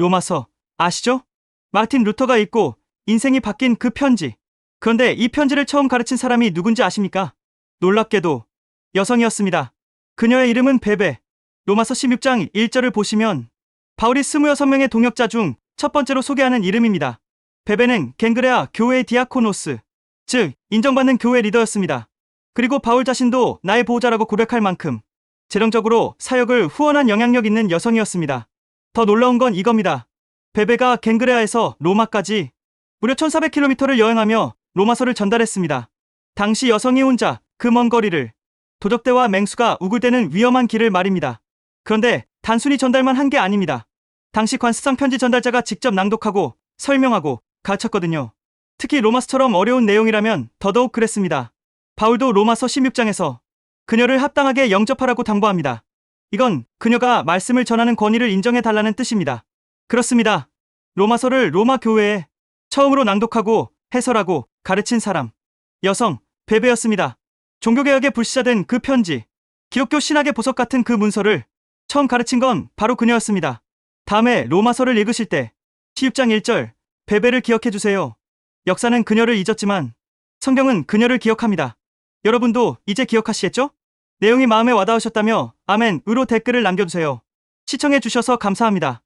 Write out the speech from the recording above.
로마서 아시죠? 마틴 루터가 읽고 인생이 바뀐 그 편지. 그런데 이 편지를 처음 가르친 사람이 누군지 아십니까? 놀랍게도 여성이었습니다. 그녀의 이름은 베베. 로마서 16장 1절을 보시면 바울이 26명의 동역자 중 첫 번째로 소개하는 이름입니다. 베베는 갱그레아 교회의 디아코노스, 즉 인정받는 교회 리더였습니다. 그리고 바울 자신도 나의 보호자라고 고백할 만큼 재정적으로 사역을 후원한 영향력 있는 여성이었습니다. 더 놀라운 건 이겁니다. 베베가 갱그레아에서 로마까지 무려 1400km를 여행하며 로마서를 전달했습니다. 당시 여성이 혼자 그 먼 거리를 도적대와 맹수가 우글대는 위험한 길을 말입니다. 그런데 단순히 전달만 한 게 아닙니다. 당시 관습상 편지 전달자가 직접 낭독하고 설명하고 가르쳤거든요. 특히 로마서처럼 어려운 내용이라면 더더욱 그랬습니다. 바울도 로마서 16장에서 그녀를 합당하게 영접하라고 당부합니다. 이건 그녀가 말씀을 전하는 권위를 인정해 달라는 뜻입니다. 그렇습니다. 로마서를 로마 교회에 처음으로 낭독하고 해설하고 가르친 사람. 여성, 베베였습니다. 종교개혁에 불시자된 그 편지, 기독교 신학의 보석 같은 그 문서를 처음 가르친 건 바로 그녀였습니다. 다음에 로마서를 읽으실 때 16장 1절 베베를 기억해 주세요. 역사는 그녀를 잊었지만 성경은 그녀를 기억합니다. 여러분도 이제 기억하시겠죠? 내용이 마음에 와닿으셨다며 아멘으로 댓글을 남겨주세요. 시청해 주셔서 감사합니다.